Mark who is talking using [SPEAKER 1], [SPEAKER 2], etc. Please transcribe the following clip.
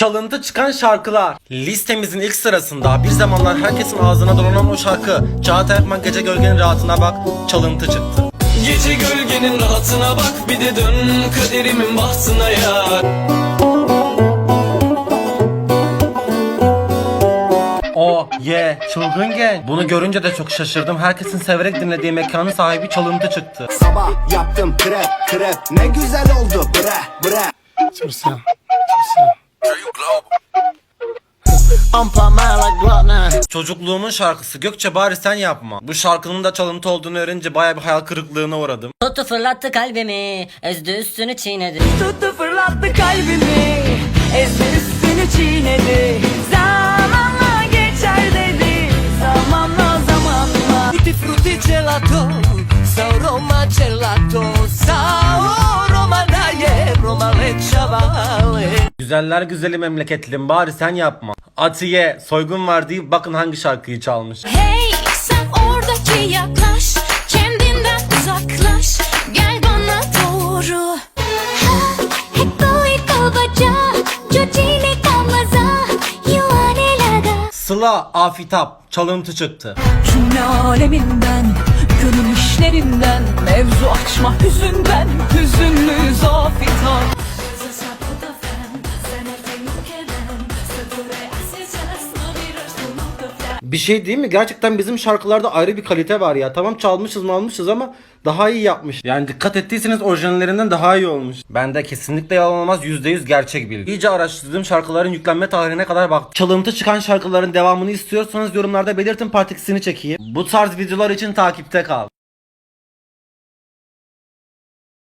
[SPEAKER 1] Çalıntı çıkan şarkılar. Listemizin ilk sırasında bir zamanlar herkesin ağzına dolanan o şarkı. Çağatay Akman Gece Gölgenin Rahatına Bak çalıntı çıktı.
[SPEAKER 2] Gece gölgenin rahatına bak bir de dön kaderimin bahtına ya
[SPEAKER 1] O, ye, çılgın genç. Bunu görünce de çok şaşırdım. Herkesin severek dinlediği mekanın sahibi çalıntı çıktı.
[SPEAKER 3] Sabah yaptım krep krep ne güzel oldu bre bre
[SPEAKER 1] Çocukluğumun şarkısı. Gökçe bari sen yapma. Bu şarkının da çalıntı olduğunu öğrenince baya bir hayal kırıklığına uğradım.
[SPEAKER 4] Tuttu fırlattı kalbimi Ezdi üstünü çiğnedi.
[SPEAKER 5] Tuttu fırlattı kalbimi Ezdi üstünü çiğnedi. Zamanla geçer dedi Zamanla zamanla.
[SPEAKER 2] Tutti frutti gelato Sao Roma gelato. Sao Roma daye Roma le chavale
[SPEAKER 1] Güzeller güzeli memleketlim bari sen yapma. Atiye soygun var deyip bakın hangi şarkıyı çalmış.
[SPEAKER 6] Hey sen oradaki yaklaş Kendinden uzaklaş Gel bana doğru
[SPEAKER 1] Sıla Afitap çalıntı çıktı.
[SPEAKER 5] Cümle aleminden Gönül işlerinden Mevzu açma hüzünden Hüzünlü zafitan
[SPEAKER 1] Bir şey değil mi? Gerçekten bizim şarkılarda ayrı bir kalite var ya. Tamam çalmışız mı almışız ama daha iyi yapmış. Yani dikkat ettiyseniz orijinallerinden daha iyi olmuş. Bende kesinlikle yalan olmaz %100 gerçek bilgi. İyice araştırdığım şarkıların yüklenme tarihine kadar bak. Çalıntı çıkan şarkıların devamını istiyorsanız yorumlarda belirtin partikisini çekeyim. Bu tarz videolar için takipte kal.